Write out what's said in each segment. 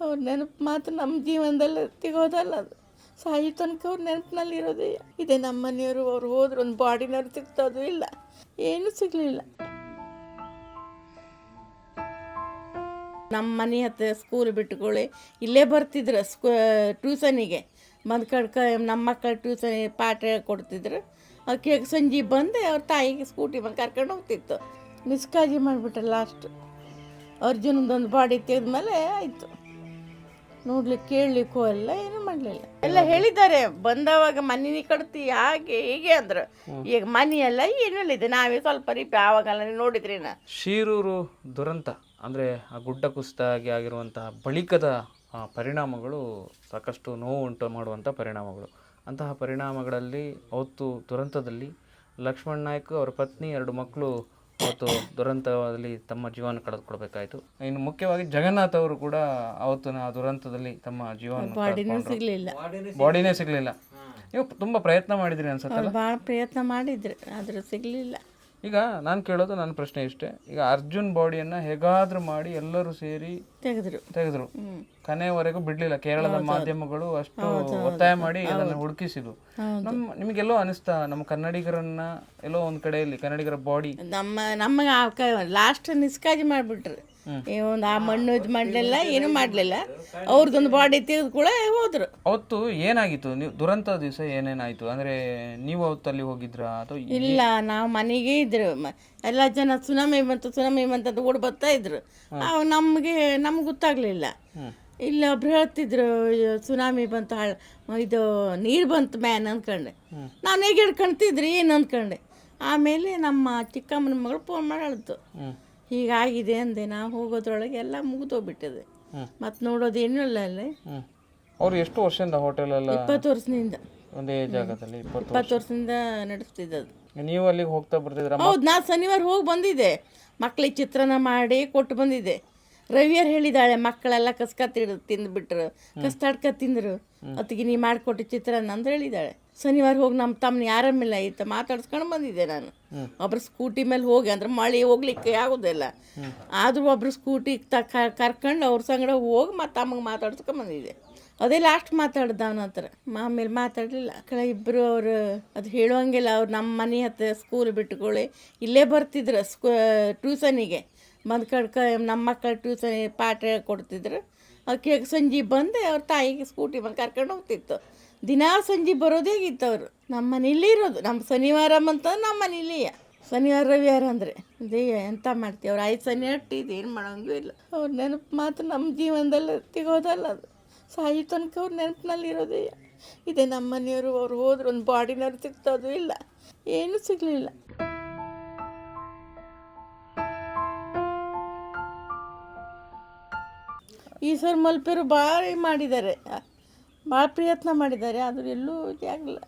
ಅವ್ರ ನೆನಪು ಮಾತ್ರ ನಮ್ಮ ಜೀವನದಲ್ಲಿ ತಿಗೋದಲ್ಲ ಅದು. ಸಾಯಿ ತನಕ ಅವ್ರ ನೆನಪಿನಲ್ಲಿ ಇರೋದೇ ಇದೆ ನಮ್ಮ ಮನೆಯವರು, ಅವ್ರು ಹೋದ್ರೆ ಒಂದು ಬಾಡಿನವ್ರು ಸಿಗ್ತದೂ ಇಲ್ಲ. ಏನೂ ಸಿಗಲಿಲ್ಲ. ನಮ್ಮ ಮನೆ ಹತ್ತಿರ ಸ್ಕೂಲ್ ಬಿಟ್ಟುಕೊಳ್ಳಿ ಇಲ್ಲೇ ಬರ್ತಿದ್ರು ಸ್ಕೂ ಟ್ಯೂಷನಿಗೆ ಬಂದು ಕಡ್ಕ ನಮ್ಮ ಮಕ್ಕಳ ಟ್ಯೂಷನ್ ಪಾಠ ಕೊಡ್ತಿದ್ರು. ಅಕ್ಕಿ ಸಂಜೆ ಬಂದು, ಅವ್ರ ತಾಯಿಗೆ ಸ್ಕೂಟಿ ಬಂದು ಕರ್ಕೊಂಡು ಹೋಗ್ತಿತ್ತು. ನಿಷ್ಕಾಳಜಿ ಮಾಡಿಬಿಟ್ರೆ ಲಾಸ್ಟ್ ಅರ್ಜುನದೊಂದು ಬಾಡಿ ತೆಗೆದ್ಮೇಲೆ ಆಯಿತು. ನೋಡ್ಲಿಕ್ಕೆ ಕೇಳಲಿಕ್ಕೂ ಅಲ್ಲ ಏನು ಮಾಡಲಿಲ್ಲ. ಎಲ್ಲ ಹೇಳಿದ್ದಾರೆ ಬಂದವಾಗ ಮನೆ ಕಡ್ತಿ ಹಾಗೆ ಹೀಗೆ ಅಂದ್ರು. ಈಗ ಮನಿ ಎಲ್ಲ ಏನೂ ಇದೆ ನಾವೇ ಸ್ವಲ್ಪ ರೀಪಿ ಆವಾಗೆಲ್ಲ ನೋಡಿದ್ರಿ ನಾ ಶೀರೂರು ದುರಂತ ಅಂದರೆ ಆ ಗುಡ್ಡ ಕುಸಿತ ಆಗಿ ಆಗಿರುವಂತಹ ಬಳಿಕದ ಆ, ಪರಿಣಾಮಗಳು ಸಾಕಷ್ಟು ನೋವು ಉಂಟು ಮಾಡುವಂಥ ಪರಿಣಾಮಗಳು. ಅಂತಹ ಪರಿಣಾಮಗಳಲ್ಲಿ ಅವತ್ತು ದುರಂತದಲ್ಲಿ ಲಕ್ಷ್ಮಣ್ ನಾಯ್ಕ ಅವರ ಪತ್ನಿ ಎರಡು ಮಕ್ಕಳು ಅವತ್ತು ದುರಂತದಲ್ಲಿ ತಮ್ಮ ಜೀವನ ಕಳೆದುಕೊಳ್ಬೇಕಾಯಿತು. ಇನ್ನು ಮುಖ್ಯವಾಗಿ ಜಗನ್ನಾಥ್ ಅವರು ಕೂಡ ಅವತ್ತಿನ ಆ ದುರಂತದಲ್ಲಿ ತಮ್ಮ ಜೀವನ ಬಾಡಿನೂ ಸಿಗಲಿಲ್ಲ. ಬಾಡಿನೇ ಸಿಗಲಿಲ್ಲ. ನೀವು ತುಂಬಾ ಪ್ರಯತ್ನ ಮಾಡಿದ್ರಿ ಅನ್ಸುತ್ತೆ ಭಾಳ ಪ್ರಯತ್ನ ಮಾಡಿದ್ರು ಆದ್ರೆ ಸಿಗಲಿಲ್ಲ. ಈಗ ನಾನು ಕೇಳೋದು ನನ್ನ ಪ್ರಶ್ನೆ ಇಷ್ಟೇ. ಈಗ ಅರ್ಜುನ್ ಬಾಡಿಯನ್ನ ಹೇಗಾದ್ರೂ ಮಾಡಿ ಎಲ್ಲರೂ ಸೇರಿ ತೆಗೆದ್ರು. ತೆಗೆದ್ರು. ಕನೆಯವರೆಗೂ ಬಿಡ್ಲಿಲ್ಲ. ಕೇರಳದ ಮಾಧ್ಯಮಗಳು ಅಷ್ಟು ಒತ್ತಾಯ ಮಾಡಿ ಅದನ್ನು ಹುಡುಕಿಸಿದ್ರು. ನಮ್ ನಿಮಗೆಲ್ಲೋ ಅನಿಸ್ತಾ ನಮ್ಮ ಕನ್ನಡಿಗರನ್ನ ಎಲ್ಲೋ ಒಂದ್ ಕಡೆಯಲ್ಲಿ ಕನ್ನಡಿಗರ ಬಾಡಿ. ನಮ್ಮ ನಮಗೆ ಲಾಸ್ಟ್ ನಿಸ್ಕಾಜಿ ಮಾಡಿಬಿಟ್ರು. ಒಂದು ಆ ಮಣ್ಣು ಇದು ಮಾಡಲಿಲ್ಲ ಏನು ಮಾಡಲಿಲ್ಲ. ಅವ್ರದ್ದೊಂದು ಬಾಡಿ ತೆಗೆದು ಕೂಡ ಹೋದ್ರು. ಅವತ್ತು ಏನಾಗಿತ್ತು? ನೀವು ದುರಂತ ದಿವಸ ಏನೇನಾಯ್ತು? ಅಂದ್ರೆ ನೀವು ಅವತ್ತಲ್ಲಿ ಹೋಗಿದ್ರ? ಅಥವಾ ಇಲ್ಲ ನಾವು ಮನೆಗೆ ಇದ್ರು. ಮ- ಎಲ್ಲ ಜನ ಸುನಾಮಿ ಬಂತು ಸುನಾಮಿ ಬಂತ ಓಡ್ ಬರ್ತಾ ಇದ್ರು. ಅವ್ ನಮಗೆ ನಮ್ಗೆ ಗೊತ್ತಾಗ್ಲಿಲ್ಲ. ಇಲ್ಲ ಒಬ್ರು ಹೇಳ್ತಿದ್ರು ಅಯ್ಯೋ, ಸುನಾಮಿ ಬಂತು ಹಾಳ್ ಇದು ನೀರು ಬಂತು ಮ್ಯಾನ್ ಅಂದ್ಕೊಂಡೆ ನಾನು ಹೇಗೆ ಹಿಡ್ಕೊಂತಿದ್ರು ಏನು ಅಂದ್ಕೊಂಡೆ ಆಮೇಲೆ ನಮ್ಮ ಚಿಕ್ಕಮ್ಮನ ಮಗಳು ಫೋನ್ ಮಾಡಿ ಹೇಳ್ತು ಹೀಗಾಗಿದೆ ಅಂದೆ ನಾವು ಹೋಗೋದ್ರೊಳಗೆ ಎಲ್ಲ ಮುಗಿದೋಗ್ಬಿಟ್ಟಿದೆ. ಮತ್ತೆ ನೋಡೋದೇನು ಇಲ್ಲ ಅಲ್ಲಿ? ಅವ್ರು ಎಷ್ಟು ವರ್ಷದಿಂದ ಹೋಟೆಲ್ ಎಲ್ಲ ಇಪ್ಪತ್ತು ವರ್ಷದಿಂದ. ಒಂದೇ ಜಾಗದಲ್ಲಿ ಇಪ್ಪತ್ತು ವರ್ಷದಿಂದ ನಡೆಸ್ತಿದ್ದದು ನೀವು ಅಲ್ಲಿಗೆ ಹೋಗ್ತಾ ಬರ್ತಿದ್ರ ಹೌದು ನಾ ಶನಿವಾರ ಹೋಗಿ ಬಂದಿದ್ದೆ. ಮಕ್ಳಿಗೆ ಚಿತ್ರಾನ್ನ ಮಾಡಿ ಕೊಟ್ಟು ಬಂದಿದ್ದೆ. ರವಿಯರ್ ಹೇಳಿದಾಳೆ ಮಕ್ಕಳೆಲ್ಲ ಕಸ್ಕ ತಿಂದ್ಬಿಟ್ರು ಕಸ್ತಾಡ್ಕ ತಿಂದ್ರು. ಅತ್ತಿಗೆ ನೀ ಮಾಡಿಕೊಟ್ಟು ಚಿತ್ರಾನ್ನ ಅಂದ್ರೆ ಹೇಳಿದಾಳೆ. ಶನಿವಾರ ಹೋಗಿ ನಮ್ಮ ತಮ್ಮನ ಯಾರಮ್ಮಿಲ್ಲ ಆಯ್ತು ಮಾತಾಡ್ಸ್ಕೊಂಡು ಬಂದಿದ್ದೆ ನಾನು. ಒಬ್ರು ಸ್ಕೂಟಿ ಮೇಲೆ ಹೋಗಿ ಅಂದ್ರೆ ಮಳೆ ಹೋಗ್ಲಿಕ್ಕೆ ಆಗೋದಿಲ್ಲ. ಆದರೂ ಒಬ್ರು ಸ್ಕೂಟಿ ತ ಕರ್ಕೊಂಡು ಅವ್ರ ಸಂಗಡ ಹೋಗಿ ಮತ್ತೆ ಅಮ್ಮಗೆ ಮಾತಾಡ್ಸ್ಕೊಂಡು ಬಂದಿದ್ದೆ. ಅದೇ ಲಾಸ್ಟ್ ಮಾತಾಡ್ದ ಅವನ ಹತ್ರ. ಆಮೇಲೆ ಮಾತಾಡಲಿಲ್ಲ. ಕಡೆ ಇಬ್ಬರು ಅವರು ಅದು ಹೇಳುವಂಗಿಲ್ಲ. ಅವ್ರು ನಮ್ಮ ಮನೆ ಹತ್ರ ಸ್ಕೂಲ್ ಬಿಟ್ಟುಕೊಳ್ಳಿ ಇಲ್ಲೇ ಬರ್ತಿದ್ರು ಸ್ಕೂ ಟ್ಯೂಷನಿಗೆ ಬಂದು ಕಡ್ಕ ನಮ್ಮ ಮಕ್ಕಳ ಟ್ಯೂಷನ್ ಪಾಠ ಕೊಡ್ತಿದ್ರು. ಅದಕ್ಕೆ ಸಂಜೆ ಬಂದು, ಅವ್ರ ತಾಯಿಗೆ ಸ್ಕೂಟಿ ಬಂದು ಕರ್ಕೊಂಡು ಹೋಗ್ತಿತ್ತು. ದಿನಾ ಸಂಜೆ ಬರೋದೇ ಆಗಿತ್ತು ಅವರು. ನಮ್ಮ ಮನೇಲಿ ಇರೋದು. ನಮ್ಮ ಶನಿವಾರ ಅಂತಂದ್ರೆ ನಮ್ಮ ಮನೇಲಿಯ ಶನಿವಾರ, ರವಿವಾರ ಅಂದರೆ, ಅದೇ ಎಂತ ಮಾಡ್ತೀವಿ ಅವ್ರು ಐದು ಸನಿ ಅಟ್ಟಿದ್ದು, ಏನು ಮಾಡೋಂಗೂ ಇಲ್ಲ. ಅವ್ರ ನೆನಪು ಮಾತ್ರ ನಮ್ಮ ಜೀವನದಲ್ಲಿ ಸಿಗೋದಲ್ಲ ಅದು. ಸಾಯಿ ತನಕ ಅವ್ರ ನೆನಪಿನಲ್ಲಿ ಇರೋದೇ ಇದೆ ನಮ್ಮ ಮನೆಯವರು, ಅವ್ರು ಹೋದ್ರು ಒಂದು ಬಾಡಿನವ್ರು ಸಿಗ್ತದೂ ಇಲ್ಲ. ಏನೂ ಸಿಗಲಿಲ್ಲ. ಈ ಸರ್ ಮಲ್ಪೆರು ಭಾಳ ಮಾಡಿದ್ದಾರೆ. ಭಾಳ ಪ್ರಯತ್ನ ಮಾಡಿದ್ದಾರೆ, ಆದರೂ ಎಲ್ಲೂ ಆಗಲ್ಲ.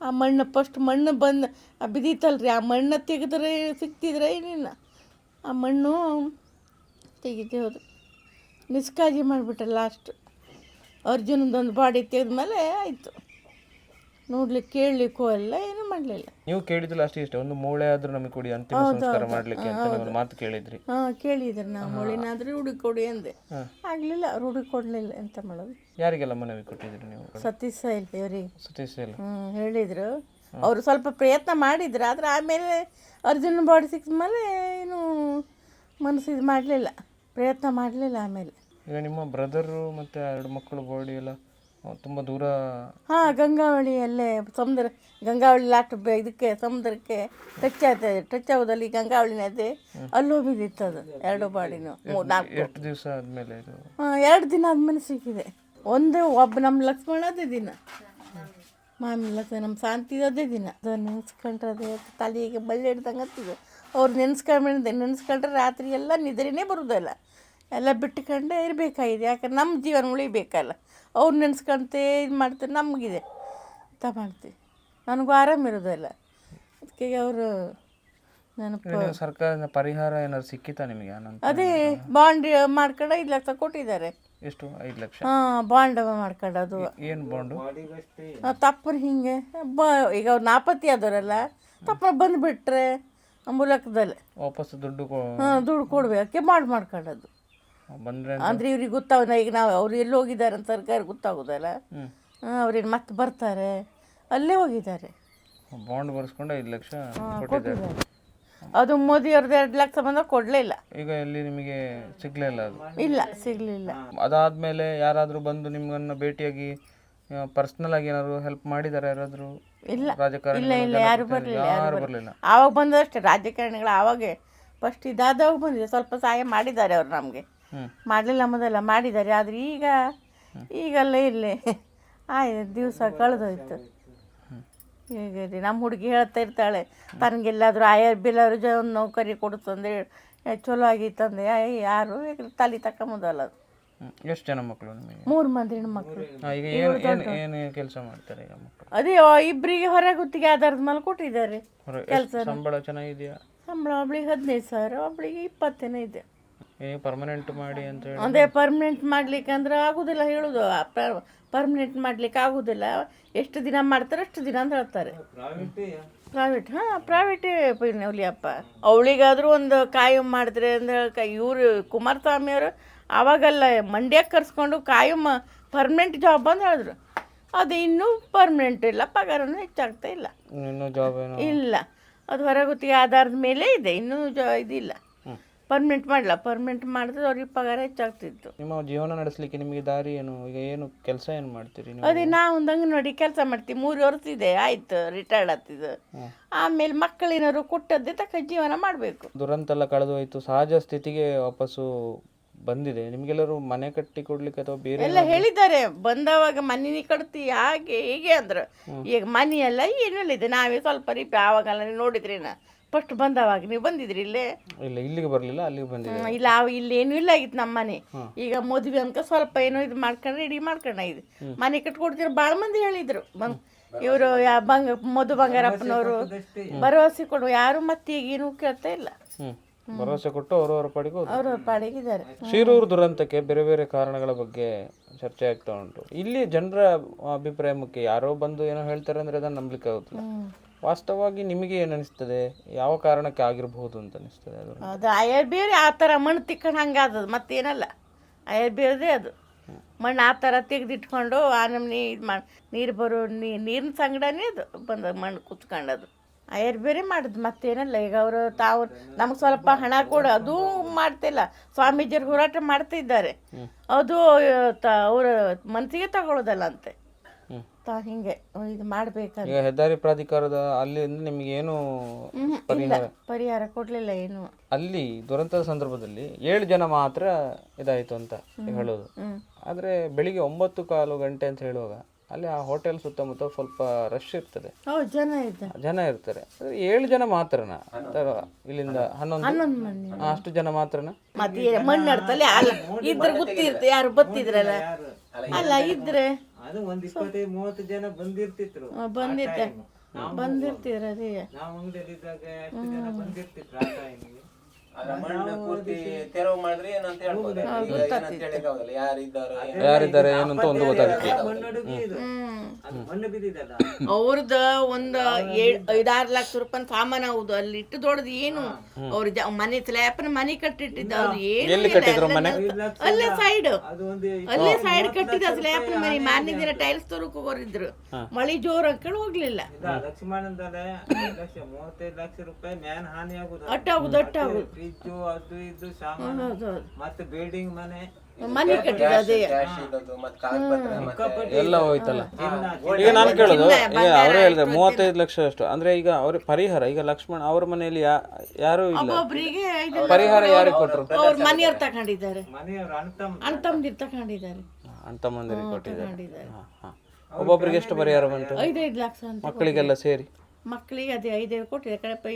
ಆ ಮಣ್ಣು ಫಸ್ಟ್ ಮಣ್ಣು ಬಂದು, ಆ ಬಿದ್ದೀತಲ್ರಿ ಆ ಮಣ್ಣು ತೆಗೆದ್ರೆ ಸಿಗ್ತಿದ್ರೆ ಏನಿಲ್ಲ. ಆ ಮಣ್ಣು ತೆಗಿತೆ ಹೋದ್ರು. ನಿಷ್ಕಾಳಜಿ ಮಾಡಿಬಿಟ್ರೆ ಲಾಸ್ಟ್ ಅರ್ಜುನದೊಂದು ಬಾಡಿ ತೆಗೆದ ಮೇಲೆ ಆಯಿತು. ನೋಡ್ಲಿಕ್ಕೆ ಕೇಳಲಿಕ್ಕೂ ಅಲ್ಲ ಏನು ಮಾಡಲಿಲ್ಲ. ನೀವು ಕೇಳಿದ್ದು ಅಷ್ಟೇ ಇಷ್ಟ ಒಂದು ಮೂಳೆ ಆದ್ರೂ ನಮಗೆ ಕೊಡಿ ಅಂತಿಮ ಸಂಸ್ಕಾರ ಮಾಡ್ಲಿಕ್ಕೆ ಅಂತ ಒಂದು ಮಾತು ಕೇಳಿದ್ರಿ. ಹಾ ಕೇಳಿದ್ರು ನಾ ಮೂಳೆನಾದ್ರೆ ಹುಡುಗಿ ಕೊಡಿ ಅಂದೆ. ಆಗ್ಲಿಲ್ಲ ಅವ್ರು ಕೊಡ್ಲಿಲ್ಲ ಕೊಡಲಿಲ್ಲ ಎಂತ ಮಾಡೋದು? ಯಾರಿಗೆಲ್ಲ ಮನವಿ ಕೊಟ್ಟಿದ್ರಿ ನೀವು? ಸತೀಶ್ ಸೈಲ್ ಇವರಿಗೆ ಸತೀಶ್ ಸೈಲ್ ಹೇಳಿದ್ರು. ಹೇಳಿದರು ಅವರು ಸ್ವಲ್ಪ ಪ್ರಯತ್ನ ಮಾಡಿದ್ರು ಆದ್ರೆ ಆಮೇಲೆ ಅರ್ಜುನ್ ಬಾಡಿ ಸಿಕ್ಕಿದ ಮೇಲೆ ಏನು ಮನಸ್ಸು ಇದು ಮಾಡಲಿಲ್ಲ. ಪ್ರಯತ್ನ ಮಾಡಲಿಲ್ಲ ಆಮೇಲೆ. ಈಗ ನಿಮ್ಮ ಬ್ರದರು ಮತ್ತೆ ಎರಡು ಮಕ್ಕಳು ಬಾಡಿ ಎಲ್ಲ ತುಂಬಾ ದೂರ ಹಾಂ ಗಂಗಾವಳಿ ಅಲ್ಲೇ ಸಮುದ್ರ ಗಂಗಾವಳಿ ಲಾಟ್ ಇದಕ್ಕೆ ಸಮುದ್ರಕ್ಕೆ ಟಚ್ ಆಗ್ತದೆ ಟಚ್ ಆಗೋದಲ್ಲಿ ಗಂಗಾವಳಿ ನದಿ ಅಲ್ಲೂ ಬಿದ್ದಿತ್ತು ಅದು ಎರಡು ಬಾಡಿನೂ ನಾಲ್ಕು. ದಿವಸ ಆದ್ಮೇಲೆ ಇದು? ಹಾಂ ಎರಡು ದಿನ ಆದ್ಮೇಲೆ ಸಿಕ್ಕಿದೆ. ಒಂದು ಒಬ್ಬ ನಮ್ಮ ಲಕ್ಷ್ಮಣ ಅದೇ ದಿನ. ಮಾಮಿಲ್ಲ ಸರ್ ನಮ್ಮ ಶಾಂತಿ ಅದೇ ದಿನ. ಅದು ನೆನೆಸ್ಕೊಂಡ್ರೆ ಅದೇ ತಲೆಗೆ ಬಳ್ಳಿ ಹಿಡ್ದಂಗೆ ಅವ್ರು ನೆನೆಸ್ಕೊಂಡ್ರೆ ನೆನೆಸ್ಕೊಂಡ್ರೆ ರಾತ್ರಿ ಎಲ್ಲ ನಿದ್ರೆನೇ ಬರೋದಲ್ಲ ಎಲ್ಲ ಬಿಟ್ಕೊಂಡೇ ಇರಬೇಕಾಗಿದೆ. ಯಾಕಂದ್ರೆ ನಮ್ಮ ಜೀವನ ಉಳಿಬೇಕಲ್ಲ. ಅವ್ರು ನೆನೆಸ್ಕೊಂತೇ ಇದು ಮಾಡ್ತಾರೆ ನಮಗಿದೆ ಅಂತ ಮಾಡ್ತೀವಿ. ನನಗೂ ಆರಾಮಿರೋದಿಲ್ಲ ಅದಕ್ಕೆ ಅವರು ನೆನಪು ಸರ್ಕಾರದಿಂದ ಪರಿಹಾರ ಏನಾದ್ರು ಸಿಕ್ಕಿತಾ ನಿಮಗೆ ಅದೇ ಬಾಂಡ್ ಮಾಡ್ಕೊಂಡು ಐದು ಲಕ್ಷ ಕೊಟ್ಟಿದ್ದಾರೆ. ಎಷ್ಟು? ಐದು ಲಕ್ಷ? ಹಾಂ ಬಾಂಡ್ ಮಾಡ್ಕೊಂಡದು. ಏನು ಬಾಂಡು? ತಪ್ಪರು ಹಿಂಗೆ. ಬ ಈಗ ಅವ್ರು ನಾಪತ್ತಿ ಆದವರಲ್ಲ ತಪ್ಪರು ಬಂದುಬಿಟ್ರೆ ಮೂಲಕದಲ್ಲೇ. ವಾಪಸ್ ದುಡ್ಡು ಹಾಂ ದುಡ್ಡು ಕೊಡ್ಬೇಕು. ಮಾಡಿ ಮಾಡ್ಕೊಂಡದ್ದು. ಬಂದರೆ ಅಂದರೆ ಇವ್ರಿಗೆ ಗೊತ್ತಾಗೋದ ಈಗ ನಾವು ಅವ್ರು ಎಲ್ಲಿ ಹೋಗಿದ್ದಾರೆ ಅಂತ ಸರ್ಕಾರ ಗೊತ್ತಾಗೋದಲ್ಲ. ಅವ್ರೇನು ಮತ್ತೆ ಬರ್ತಾರೆ? ಅಲ್ಲೇ ಹೋಗಿದ್ದಾರೆ. ಬಾಂಡ್ ಬರ್ಸ್ಕೊಂಡು ಐದು ಲಕ್ಷ ಕೊಟ್ಟಿದ್ದಾರೆ. ಅದು ಮೋದಿ ಅವ್ರದ್ದು ಎರಡು ಲಕ್ಷ ಬಂದ ಕೊಡಲೇ ಇಲ್ಲ. ಈಗ ಇಲ್ಲಿ ನಿಮಗೆ ಸಿಗ್ಲಿಲ್ಲ ಅದು? ಇಲ್ಲ ಸಿಗಲಿಲ್ಲ ಅದಾದ್ಮೇಲೆ ಯಾರಾದರೂ ಬಂದು ನಿಮ್ಮನ್ನ ಭೇಟಿಯಾಗಿ ಪರ್ಸನಲ್ ಆಗಿ ಏನಾದ್ರು ಹೆಲ್ಪ್ ಮಾಡಿದ್ದಾರೆ ಯಾರಾದರೂ? ಇಲ್ಲ ರಾಜಕಾರಣ ಇಲ್ಲ ಇಲ್ಲ ಯಾರು ಬರಲಿಲ್ಲ ಯಾರು ಬರಲಿಲ್ಲ. ಆವಾಗ ಬಂದಷ್ಟೇ ರಾಜಕಾರಣಿಗಳು ಆವಾಗೆ ಫಸ್ಟ್ ಇದಾದವಾಗ ಬಂದಿದೆ. ಸ್ವಲ್ಪ ಸಹಾಯ ಮಾಡಿದ್ದಾರೆ ಅವ್ರು ನಮಗೆ. ಮಾಡಲಿಲ್ಲ ಮೊದಲ ಮಾಡಿದ್ದಾರೆ ಆದರೆ ಈಗ ಈಗಲ್ಲ ಇಲ್ಲೇ ಆಯ್ತು ದಿವಸ ಕಳೆದೋಯ್ತು. ಹೀಗೆ ನಮ್ಮ ಹುಡುಗಿ ಹೇಳ್ತಾ ಇರ್ತಾಳೆ ತನಗೆಲ್ಲಾದರೂ ಆಯರ್ ಬಿಲ್ಲರು ಜ ಒಂದು ನೌಕರಿ ಕೊಡುತ್ತಂದ್ರೆ ಏ, ಚಲೋ ಆಗಿತ್ತಂದೆ ಏ, ಯಾರು? ತಲೆ ತಕೊಂಬುದಲ್ಲ ಅದು. ಎಷ್ಟು ಜನ ಮಕ್ಕಳು ಮೂರು ಮಂದಿ ಮಕ್ಕಳು ಈಗ ಏನು ಕೆಲಸ ಮಾಡ್ತಾರೆ ಈಗ ಮಕ್ಕಳು ಅದೇ ಇಬ್ಬರಿಗೆ ಹೊರ ಗುತ್ತಿಗೆ ಆಧಾರದ ಮೇಲೆ ಕೊಟ್ಟಿದ್ದಾರೆ ಕೆಲಸ ಸಂಬಳ ಚೆನ್ನಾಗಿದೆಯಾ? ಸಂಬಳ ಒಬ್ಳಿಗೆ ಹದಿನೈದು ಸಾವಿರ ಒಬ್ಳಿಗೆ ಇಪ್ಪತ್ತೇನೋ ಇದೆ. ಪರ್ಮನೆಂಟ್ ಮಾಡಿ ಅಂತ ಹೇಳಿ. ಅದೇ ಪರ್ಮನೆಂಟ್ ಮಾಡ್ಲಿಕ್ಕೆ ಅಂದ್ರೆ ಆಗುದಿಲ್ಲ ಹೇಳುದು. ಪರ್ಮನೆಂಟ್ ಮಾಡ್ಲಿಕ್ಕೆ ಆಗುದಿಲ್ಲ. ಎಷ್ಟು ದಿನ ಮಾಡ್ತಾರೆ ಅಷ್ಟು ದಿನ ಅಂತ ಹೇಳ್ತಾರೆ ಪ್ರೈವೇಟ್ ಹಾಂ ಪ್ರೈವೇಟೇ ಅಪ್ಪ. ಅವಳಿಗಾದ್ರೂ ಒಂದು ಕಾಯಂ ಮಾಡಿದ್ರೆ ಅಂದ್ರೆ ಇವರು ಕುಮಾರಸ್ವಾಮಿ ಅವರು ಅವಾಗೆಲ್ಲ ಮಂಡ್ಯಕ್ಕೆ ಕರ್ಸ್ಕೊಂಡು ಕಾಯಂ ಪರ್ಮನೆಂಟ್ ಜಾಬ್ ಅಂತ ಹೇಳಿದ್ರು. ಅದು ಇನ್ನೂ ಪರ್ಮನೆಂಟ್ ಇಲ್ಲ ಪಗಾರನೂ ಹೆಚ್ಚಾಗ್ತಾ ಇಲ್ಲ. ಇನ್ನೂ ಜಾಬ್ ಏನೋ ಇಲ್ಲ. ಅದು ಹೊರಗುತ್ತಿಗೆ ಆಧಾರದ ಮೇಲೆ ಇದೆ ಇನ್ನೂ ಜ ಇದಿಲ್ಲ. ಪರ್ಮನೆಂಟ್ ಮಾಡಲ್ಲ ಪರ್ಮನೆಂಟ್ ಮಾಡಿದ್ರೆ ಅವ್ರಿಗೆ ಪಗಾರ ಹೆಚ್ಚಾಗ್ತಿತ್ತು. ನಿಮ್ಮ ಜೀವನ ನಡೆಸಲಿಕ್ಕೆ ನಿಮಗೆ ದಾರಿ ಏನು? ಈಗ ಏನು ಕೆಲಸ ಏನು ಮಾಡ್ತೀರಿ ನೀವು? ಅದೇ ನಾವು ಒಂದು ನೋಡಿ ಕೆಲಸ ಮಾಡ್ತೀವಿ ಮೂರು ವರ್ಷ ಇದೆ ಆಯ್ತು ರಿಟೈರ್ಡ್ ಆಗ್ತಿದ್ದು. ಆಮೇಲೆ ಮಕ್ಕಳೇನಾದ್ರು ಕೊಟ್ಟದ್ದೆ ತಕ್ಕ ಜೀವನ ಮಾಡಬೇಕು. ದುರಂತ ಎಲ್ಲ ಕಳೆದು ಹೋಯ್ತು ಸಹಜ ಸ್ಥಿತಿಗೆ ವಾಪಸ್ಸು ಬಂದಿದೆ. ನಿಮಗೆಲ್ಲರೂ ಮನೆ ಕಟ್ಟಿ ಕೊಡ್ಲಿಕ್ಕೆ ಅಥವಾ ಬೇರೆ ಎಲ್ಲ ಹೇಳಿದ್ದಾರೆ ಬಂದವಾಗ ಮನೆ ಕಟ್ತಿ ಹಾಗೆ ಹೀಗೆ ಅಂದ್ರು. ಈಗ ಮನೆಯೆಲ್ಲ ಏನೂ ಇದೆ? ನಾವೇ ಸ್ವಲ್ಪ ರೀಪಿ ಆವಾಗೆಲ್ಲ ನೋಡಿದ್ರಿ ನಾ ಫಸ್ಟ್ ಬಂದವಾಗ ನೀವು ಬಂದಿದ್ರಿ ಇಲ್ಲೇ? ಇಲ್ಲ ಇಲ್ಲಿಗೆ ಬರಲಿಲ್ಲ ಅಲ್ಲಿಗೆ ಬಂದಿದೆ. ಹ್ಮ್, ಇಲ್ಲ ಅವ್ ಇಲ್ಲಿ ಏನು ಇಲ್ಲ ಆಗಿತ್ತು ನಮ್ಮ ಮನೆ. ಈಗ ಮದುವೆ ಅನ್ಕ ಸ್ವಲ್ಪ ಏನೋ ಇದು ಮಾಡ್ಕೊಂಡು ರೆಡಿ ಮಾಡ್ಕೊಂಡ ಇದು. ಮನೆ ಕಟ್ಕೊಡ್ತೀರ ಭಾಳ ಮಂದಿ ಹೇಳಿದ್ರು. ಬಂದ್ ಇವರು ಯಾ ಬಂಗ ಮಧು ಬಂಗಾರಪ್ಪನವರು ಭರವಸೆ ಕೊಡು ಯಾರು ಮತ್ತೆ ಈಗ ಏನು ಕೇಳ್ತಾ ಇಲ್ಲ. ಹ್ಮ್. ಭರವಸೆ ಕೊಟ್ಟು ಅವರವರ ಪಾಡಿಗೆ ಹೋದ್ರು. ಅವ್ರವ್ರ ಪಾಡಿಗಿದ್ದಾರೆ ಶಿರೂರು ದುರಂತಕ್ಕೆ ಬೇರೆ ಬೇರೆ ಕಾರಣಗಳ ಬಗ್ಗೆ ಚರ್ಚೆ ಆಗ್ತಾ ಉಂಟು. ಇಲ್ಲಿ ಜನರ ಅಭಿಪ್ರಾಯ ಮುಖ್ಯ ಯಾರೋ ಬಂದು ಏನೋ ಹೇಳ್ತಾರೆ ಅಂದ್ರೆ ಅದನ್ನ ನಂಬಲಿಕ್ಕೆ ಆಗುತ್ತಿಲ್ಲ ವಾಸ್ತವವಾಗಿ ನಿಮಗೆ ಏನು ಅನಿಸ್ತದೆ? ಯಾವ ಕಾರಣಕ್ಕೆ ಆಗಿರಬಹುದು ಅಂತ ಅನಿಸ್ತದೆ ಅದು ಅದು ಅಯ್ಯರ್ ಬೇರೆ ಆ ಥರ ಮಣ್ಣು ತಿಕ್ಕೊಂಡು ಹಂಗಾದದು ಮತ್ತೇನಲ್ಲ. ಅಯ್ಯರ್ ಬೇರೆದೇ ಅದು. ಮಣ್ಣು ಆ ಥರ ತೆಗೆದಿಟ್ಕೊಂಡು ಆ ನಮ್ನಿ ಇದು ಮಾಡಿ ನೀರು ಬರೋ ನೀರಿನ ಸಂಗಡನೇ ಅದು ಬಂದ ಮಣ್ಣು ಕುತ್ಕೊಂಡದು. ಅಯ್ಯರ್ ಬೇರೆ ಮಾಡೋದು ಮತ್ತೇನಲ್ಲ. ಈಗ ಅವರು ತಾವು ನಮ್ಗೆ ಸ್ವಲ್ಪ ಹಣ ಕೊಡು ಅದು ಮಾಡ್ತಿಲ್ಲ. ಸ್ವಾಮೀಜಿಯವ್ರು ಹೋರಾಟ ಮಾಡ್ತಿದ್ದಾರೆ. ಅದು ಅವ್ರ ಮನಸ್ಸಿಗೆ ತಗೊಳ್ಳೋದಲ್ಲ ಅಂತೆ. ಹ್ಮ್. ಹಿಂಗೆ ಇದು ಮಾಡ್ಬೇಕಂತ. ಈಗ ಹೆದ್ದಾರಿ ಪ್ರಾಧಿಕಾರದ ಅಲ್ಲಿಂದ ನಿಮಗೆ ಏನು ಪರಿಹಾರ? ಪರಿಹಾರ ಕೊಡ್ಲಿಲ್ಲ ಏನು. ಅಲ್ಲಿ ದುರಂತದ ಸಂದರ್ಭದಲ್ಲಿ ಏಳು ಜನ ಮಾತ್ರ ಇದಾಯಿತು ಅಂತ ಹೇಳೋದು. ಆದ್ರೆ ಬೆಳಿಗ್ಗೆ ಒಂಬತ್ತು ಕಾಲು ಗಂಟೆ ಅಂತ ಹೇಳುವಾಗ ಅಲ್ಲಿ ಆ ಹೋಟೆಲ್ ಸುತ್ತಮುತ್ತ ಸ್ವಲ್ಪ ರಶ್ ಇರ್ತದೆ. ಹೌದು ಜನ ಇದ್ದ ಜನ ಇರ್ತಾರೆ. ಆದ್ರೆ ಏಳು ಜನ ಮಾತ್ರನಾ? ಇಲ್ಲಿಂದ ಹನ್ನೊಂದು? ಹನ್ನೊಂದು ಮಂದಿ. ಆ, ಅಷ್ಟು ಜನ ಮಾತ್ರನಾ? ಮತ್ತೆ ಮಣ್ಣು ಅಲ್ಲ ಇದ್ರೆ ಗೊತ್ತಿರ್ತ ಯಾರು ಬತ್ತಿದ್ರಲ್ಲ? ಅಲ್ಲ ಇದ್ರೆ ಅದು ಒಂದ್ ಇಪ್ಪತ್ತೈದು ಮೂವತ್ತು ಜನ ಬಂದಿರ್ತಿದ್ರು ಬಂದಿರ್ತೆ. ಬಂದಿರ್ತೀರ ಅದೇ. ನಾವು ಅಂಗಡಿಯಲ್ಲಿದ್ದಾಗ ಎಷ್ಟು ಜನ ಬಂದಿರ್ತಿದ್ರು ಆ ಟೈಮಿಗೆ ತೆರವು ಒಂದ್ ಏನಂತ ಹೇಳ್ಬೋದು. ಈಗ ಏನಂತ ಯಾರಿದ್ದಾರೆ ಯಾರಿದ್ದಾರೆ ಗೊತ್ತಾಗುತ್ತೆ. ಐದಾರು ಲಕ್ಷ ರೂಪಾಯಿ ಸಾಮಾನ ಹೌದು. ಅಲ್ಲಿ ಇಟ್ಟು ದೊಡ್ಡದು ಏನು? ಅವ್ರ ಮನೆ ಸ್ಲ್ಯಾಪ್ನ ಮನೆ ಕಟ್ಟಿಟ್ಟಿದ್ದ. ಅವ್ರು ಏನು ಅಲ್ಲೇ ಸೈಡ್ ಅದು ಒಂದು ಅಲ್ಲೇ ಸೈಡ್ ಕಟ್ಟಿದ ಸ್ಲ್ಯಾಪ್ನ ಮನೆ. ಮಾರನೇ ದಿನ ಟೈಲ್ಸ್ ತರಕ್ ಹೋಗೋರಿದ್ರು. ಮಳಿ ಜೋರ್ ಹಾಕೊಂಡು ಹೋಗ್ಲಿಲ್ಲ ಇದ ಲಕ್ಷ್ಮಣಂದಲ್ಲ ಲಕ್ಷ ಮೂವತ್ತೈದು ಲಕ್ಷ ರೂಪಾಯಿ ಮ್ಯಾನ್ ಹಾನಿ ಆಗುದು ಅಟ್ಟಾಗುದು. ಅಟ್ಟಾಗುದು ಫ್ರಿಜ್ ಅದು ಇದು ಸಾಮಾನು. ಮತ್ತೆ ಬಿಲ್ಡಿಂಗ್ ಮನೆ. ಎಲ್ಲ ಹೋಯ್ತಲ್ಲ. ಈಗ ನಾನು ಕೇಳೋದು ಈಗ ಅವರೇ ಹೇಳಿದ್ರೆ ಮೂವತ್ತೈದು ಲಕ್ಷ ಅಷ್ಟು. ಅಂದ್ರೆ ಈಗ ಅವ್ರ ಪರಿಹಾರ ಈಗ ಲಕ್ಷ್ಮಣ್ ಅವ್ರ ಮನೆಯಲ್ಲಿ ಯಾರು ಇಲ್ಲ. ಪರಿಹಾರ ಯಾರಿಗೆ ಕೊಟ್ಟರು ಅವ್ರ ಮನೆಯವ್ರು ತಗೊಂಡಿದ್ದಾರೆ. ತಗೊಂಡಿದ್ದಾರೆ. ಕೊಟ್ಟಿದ್ದಾರೆ. ಒಬ್ಬೊಬ್ರಿಗೆ ಎಷ್ಟು ಪರಿಹಾರ ಬಂತು? ಐದೈದು ಲಕ್ಷ ಅಂತ ಮಕ್ಕಳಿಗೆಲ್ಲ ಸೇರಿ. ಮಕ್ಕಳಿಗೆ ಅದೇ ಐದೈದು ಕೊಟ್ಟಿದೆ. ಕಡೆ ಪೈ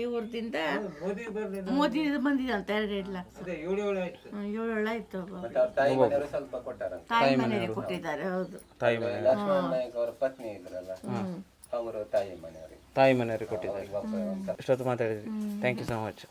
ಮೋದಿ ಬಂದಿದಂತ ಎರಡು ಲಕ್ಷ. ಅದೇ ಏಳು ಏಳು ಆಯ್ತು. ಹ್ಮ್, ಏಳು ಏಳು ಆಯ್ತು ಮತ್ತೆ ತಾಯಿ ಮನೆಯವರು ಸ್ವಲ್ಪ ಕೊಟ್ಟಾರಂತೆ. ತಾಯಿ ಮನೆಗೆ ಕೊಟ್ಟಿದ್ದಾರೆ ಹೌದು. ತಾಯಿ ಮನೆ. ಲಕ್ಷ್ಮಣ ಅವರ ಪತ್ನಿ ಇದ್ರಲ್ಲ ಅವರು ತಾಯಿ ಮನೆಯವರು ತಾಯಿ ಮನೆಯವರಿಗೆ ಕೊಟ್ಟಿದ್ದಾರೆ. ಇಷ್ಟೊತ್ತು ಮಾತಾಡಿದ್ರಿ. Thank you so much